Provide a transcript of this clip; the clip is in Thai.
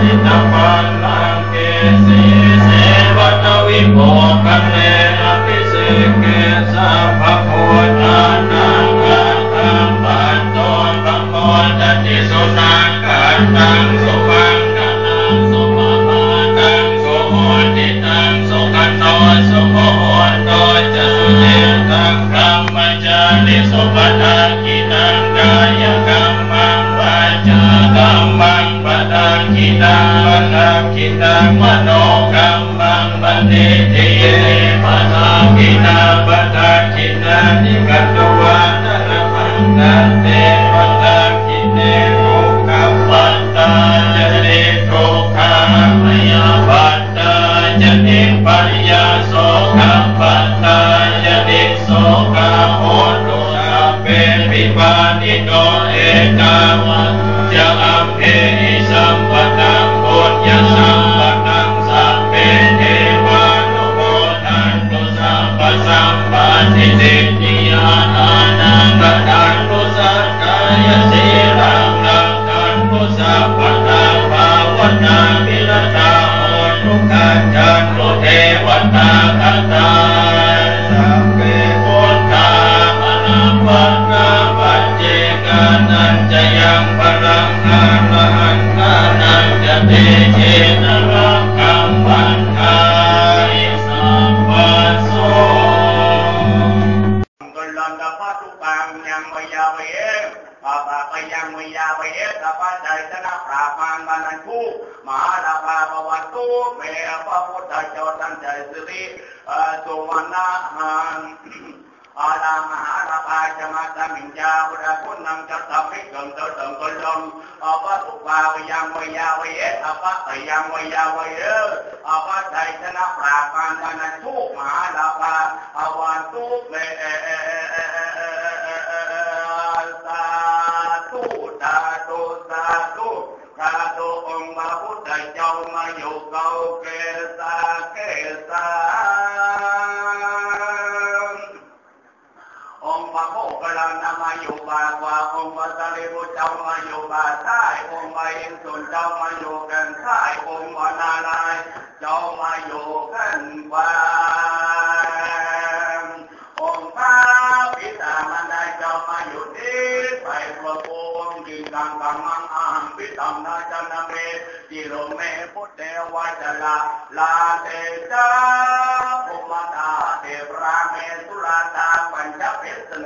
จิ ตังมโนกรรมังปฏิทิเยปทากิตังปทากิตังนิกัตวาตระมังตันเตป ตปัตุปังยังมยาเวปะปะไปยังมยาเวตะปัจจัยชนะปราบมารมานันทุมหาลาภาปวัตตุเมพระพุทธเจ้าตั้งใจสิริสุวรรณหังอาลามหาลาภาจมาตมิญญาพุทธคุนังจัตตมิกังเตตังกัลมอปะตุปาปยังมยาเวอปะปะยังมยาเวอปะใจชนะปราบมารมานันทุมหาลาภาปวัตตุเม เจ้ามาอยู่เก่าเกสาเกสาองค์พระโมกขลานามาอยู่บาว่าองค์พระสารีบุตรเจ้ามาอยู่บาทใต้องค์พระอินทร์สุนเจ้ามาอยู่กันใต้องค์พระนารายณ์ อาหังพิตัมนาจนะเมติโลเมพุทธเทวจลาลาเตจา